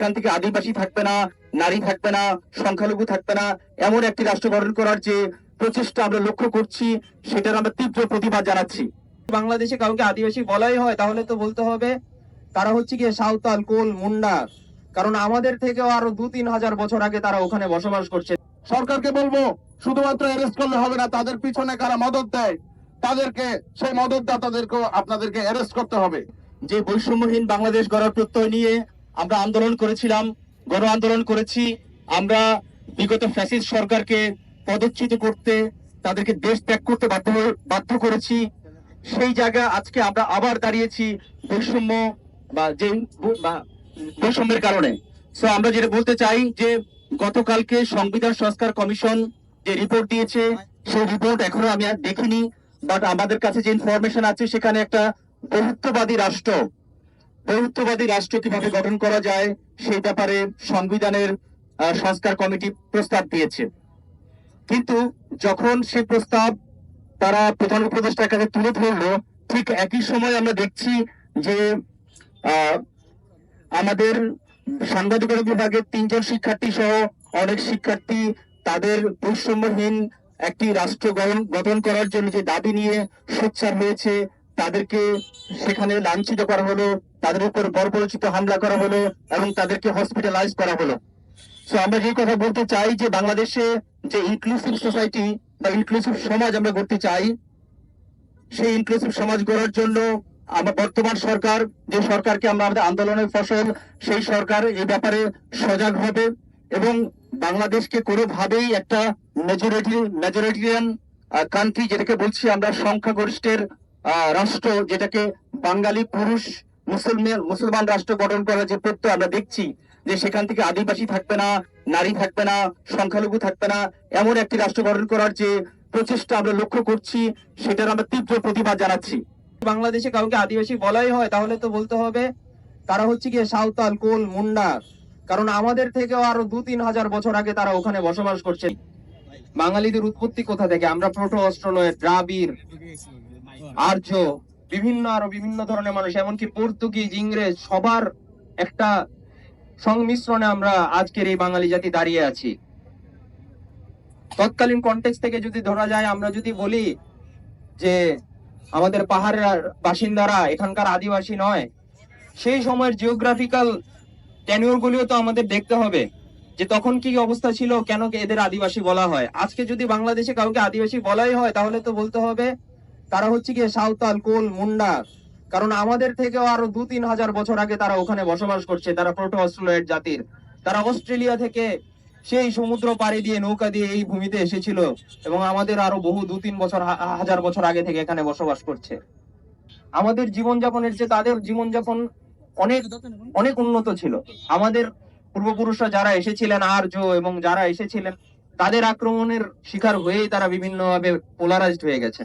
এখান থেকে আদিবাসী থাকবে না নারী থাকবে না সংখ্যালঘু থাকবে না এমন একটি রাষ্ট্র গঠন করার যে প্রচেষ্টা আমরা লক্ষ্য করছি সেটার আমরা তীব্র প্রতিবাদ জানাচ্ছি। বাংলাদেশে কাউকে আদিবাসী বলাই হয় তাহলে তো বলতে হবে তারা হচ্ছে গিয়ে সাঁওতাল কোল মুন্ডা কারণ আমাদের থেকেও আরও দু তিন হাজার বছর আগে তারা ওখানে বসবাস করছে। সরকারকে বলব শুধুমাত্র অ্যারেস্ট করলে হবে না তাদের পিছনে কারা মদত দেয় তাদেরকে সেই মদতদাতাদেরকেও আপনাদেরকে অ্যারেস্ট করতে হবে। যে বৈষম্যহীন বাংলাদেশ গড়ার প্রত্যয় নিয়ে আমরা আন্দোলন করেছিলাম গণ আন্দোলন করেছি। আমরা বিগত ফ্যাসিস্ট সরকারকে পদচ্যুত করতে, তাদেরকে দেশ ত্যাগ করতে বাধ্য বাধ্য করেছি। সেই জায়গা আজকে আমরা আবার দাঁড়িয়েছি বৈষম্য বা যে বৈষম্যের কারণে। সো আমরা যেটা বলতে চাই যে গতকালকে সংবিধান সংস্কার কমিশন যে রিপোর্ট দিয়েছে, সেই রিপোর্ট এখনও আমি আর দেখিনি বাট আমাদের কাছে যে ইনফরমেশন আছে, সেখানে একটা বহুত্ববাদী রাষ্ট্র বহুত্ববাদী রাষ্ট্র কীভাবে গঠন করা যায় সেই ব্যাপারে সংবিধানের সংস্কার কমিটি প্রস্তাব দিয়েছে। কিন্তু যখন সেই প্রস্তাব তারা প্রধান উপদেষ্টার কাছে তুলে ধরলো, ঠিক একই সময় আমরা দেখছি যে আমাদের সাংবাদিকতা বিভাগের তিনজন শিক্ষার্থী সহ অনেক শিক্ষার্থী তাদের বৈষম্যহীন একটি রাষ্ট্র গঠন করার জন্য যে দাবি নিয়ে সোচ্চার হয়েছে তাদেরকে সেখানে লাঞ্ছিত করা হলো, তাদের উপর বর্বরচিত হামলা করা হলো এবং তাদেরকে হসপিটালাইজ করা হলো। সো আমরা যে কথা বলতে চাই যে বাংলাদেশে যে ইনক্লুসিভ সোসাইটি বা ইনক্লুসিভ সমাজ আমরা করতে চাই, সেই ইনক্লুসিভ সমাজ গড়ার জন্য আমরা বর্তমান সরকার, যে সরকারকে আমরা আমাদের আন্দোলনের ফসল, সেই সরকার এই ব্যাপারে সজাগ হবে এবং বাংলাদেশকে কোনোভাবেই একটা মেজরিটি মেজরিটিয়ান কান্ট্রি যেটাকে বলছি আমরা সংখ্যাগরিষ্ঠের রাষ্ট্র যেটাকে বাঙালি পুরুষ মুসলমান মুসলমান রাষ্ট্র গঠন করার যে প্রত্যয় আমরা দেখছি, যে সেখান থেকে আদিবাসী থাকবে না, নারী থাকবে না, সংখ্যালঘু থাকবে না, এমন একটি রাষ্ট্র গঠন করার যে প্রচেষ্টা আমরা লক্ষ্য করছি, সেটার আমরা তীব্র প্রতিবাদ জানাচ্ছি। বাংলাদেশে কাউকে আদিবাসী বলাই হয়, তাহলে তো বলতে হবে, তারা হচ্ছে গিয়ে সাঁওতাল, কোল, মুন্ডা। কারণ আমাদের থেকেও আরও দু তিন হাজার বছর আগে তারা ওখানে বসবাস করছে। বাঙালিদের উৎপত্তি কোথা থেকে? আমরা প্রোটো অস্ট্রোলয়েড দ্রাবিড়। আর্য, বিভিন্ন আরও বিভিন্ন ধরনের মানুষ, এমনকি পর্তুগিজ, ইংরেজ, সবার একটা সংমিশ্রণে আমরা আজকের এই বাঙালি জাতি দাঁড়িয়ে আছি। তৎকালীন কন্টেক্স থেকে যদি ধরা যায়, আমরা যদি বলি যে আমাদের পাহাড়ের বাসিন্দারা এখানকার আদিবাসী নয়, সেই সময়ের জিওগ্রাফিক্যাল টেনিওর গুলিও তো আমাদের দেখতে হবে, যে তখন কি অবস্থা ছিল, কেন এদের আদিবাসী বলা হয়। আজকে যদি বাংলাদেশে কাউকে আদিবাসী বলাই হয়, তাহলে তো বলতে হবে তারা হচ্ছে গিয়ে সাঁওতাল, কোল, মুন্ডা। কারণ আমাদের থেকেও আরও দু তিন হাজার বছর আগে তারা ওখানে বসবাস করছে, তারা প্রোটো অস্ট্রেলিয়ার জাতির। তারা অস্ট্রেলিয়া থেকে সেই সমুদ্র পাড়ি দিয়ে নৌকা দিয়ে এই ভূমিতে এসেছিল এবং আমাদের আরও বহু দু তিন বছর হাজার বছর আগে থেকে এখানে বসবাস করছে। আমাদের জীবনযাপনের যে, তাদের জীবনযাপন অনেক অনেক উন্নত ছিল। আমাদের পূর্বপুরুষরা যারা এসেছিলেন, আর্য এবং যারা এসেছিলেন, তাদের আক্রমণের শিকার হয়েই তারা বিভিন্নভাবে পোলারাইজড হয়ে গেছে।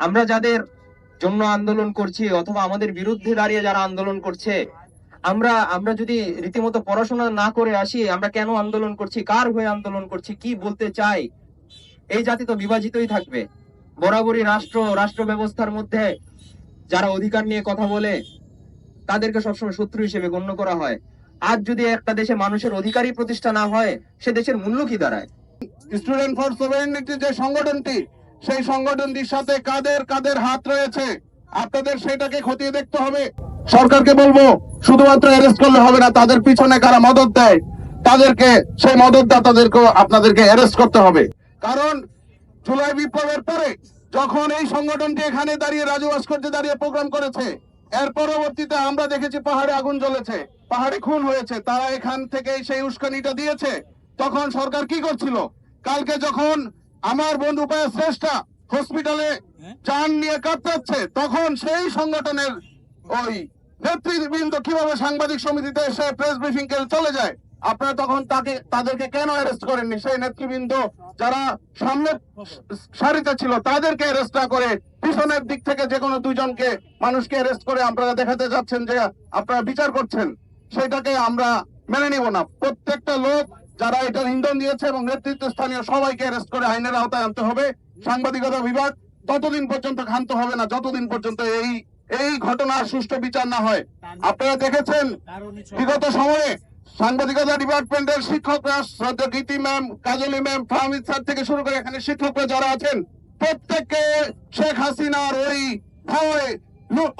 আমরা যাদের জন্য আন্দোলন করছি অথবা আমাদের বিরুদ্ধে দাঁড়িয়ে যারা আন্দোলন করছে, আমরা আমরা যদি রীতিমতো পড়াশোনা না করে আসি, আমরা কেন আন্দোলন করছি, কার হয়ে আন্দোলন করছি, কি বলতে চাই, এই জাতি তো বিভাজিতই থাকবে। বরাবরই রাষ্ট্র রাষ্ট্র ব্যবস্থার মধ্যে যারা অধিকার নিয়ে কথা বলে, তাদেরকে সবসময় শত্রু হিসেবে গণ্য করা হয়। আজ যদি একটা দেশে মানুষের অধিকারই প্রতিষ্ঠা না হয়, সে দেশের মূল্য কি দাঁড়ায়? স্টুডেন্ট ফর সোভেরেনিটি যে সংগঠনটি সেই সংগঠনটির সাথে কাদের কাদের হাত রয়েছে? আপনাদের সেটাকে খতিয়ে দেখতে হবে। সরকারকে বলব, শুধুমাত্র অ্যারেস্ট করলে হবে না, তাদের পিছনে কারা মদত দেয়, তাদেরকে, সেই মদতদাতাদেরকেও আপনাদেরকে অ্যারেস্ট করতে হবে। কারণ, জুলাই বিপ্লবের পরে যখন এই সংগঠনটি এখানে দাঁড়িয়ে রাজু ভাস্কর্যে দাঁড়িয়ে প্রোগ্রাম করেছে, এর পরবর্তীতে আমরা দেখেছি পাহাড়ে আগুন জ্বলেছে, পাহাড়ে খুন হয়েছে, তারা এখান থেকে সেই উস্কানিটা দিয়েছে। তখন সরকার কি করছিল? কালকে যখন আমার বন্ধু পায় শ্রেষ্ঠা হসপিটালে চান নিয়ে কাতরাচ্ছে তখন সেই সংগঠনের ওই নেতৃবৃন্দ কীভাবে সাংবাদিক সমিতিতে এসে প্রেস ব্রিফিং করে চলে যায়? আপনারা তখন তাকে তাদেরকে কেন অ্যারেস্ট করেননি? সেই নেতৃবৃন্দ যারা সামনে সারিতে ছিল তাদেরকে অ্যারেস্ট না করে পিছনের দিক থেকে যে কোনো দুজনকে মানুষকে অ্যারেস্ট করে আপনারা দেখাতে যাচ্ছেন যে আপনারা বিচার করছেন সেটাকে আমরা মেনে নিব না। প্রত্যেকটা লোক যারা এটার ইন্ধন দিয়েছে এবং নেতৃত্ব স্থানীয় সবাইকে অ্যারেস্ট করে আইনের আওতায় আনতে হবে, সাংবাদিকতা বিভাগ ততদিন পর্যন্ত ক্ষান্ত হবে না, যতদিন পর্যন্ত এই এই ঘটনার সুষ্ঠু বিচার না হয়। আপনারা দেখেছেন বিগত সময়ে সাংবাদিকতা ডিপার্টমেন্টের শিক্ষকরা শ্রদ্ধা গীতি ম্যাম, কাজলি ম্যাম, ফাহমিদ স্যার থেকে শুরু করে এখানে শিক্ষকরা যারা আছেন, প্রত্যেককে শেখ হাসিনার ওই ভয়,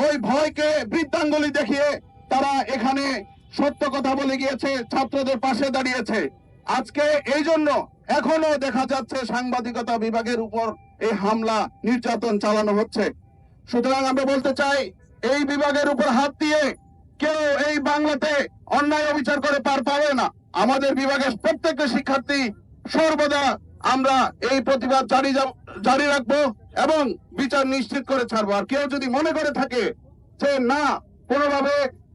ওই ভয়কে বৃদ্ধাঙ্গুলি দেখিয়ে তারা এখানে সত্য কথা বলে গিয়েছে, ছাত্রদের পাশে দাঁড়িয়েছে। আজকে এই জন্য এখনও দেখা যাচ্ছে সাংবাদিকতা বিভাগের উপর এই হামলা নির্যাতন চালানো হচ্ছে। সুতরাং আমরা বলতে চাই, এই বিভাগের উপর হাত দিয়ে কেউ এই বাংলাতে অন্যায় অবিচার করে পার পাবে না। আমাদের বিভাগের প্রত্যেকটা শিক্ষার্থী সর্বদা আমরা এই প্রতিবাদ জারি জারি রাখব এবং বিচার নিশ্চিত করে ছাড়বো। আর কেউ যদি মনে করে থাকে যে না, কোনোভাবে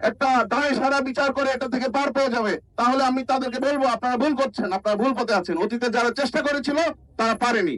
একটা দায় সারা বিচার করে এটা থেকে পার পেয়ে যাবে। তাহলে আমি তাদেরকে বলব, আপনারা ভুল করছেন, আপনারা ভুল পথে আছেন। অতীতে যারা চেষ্টা করেছিল, তারা পারেনি।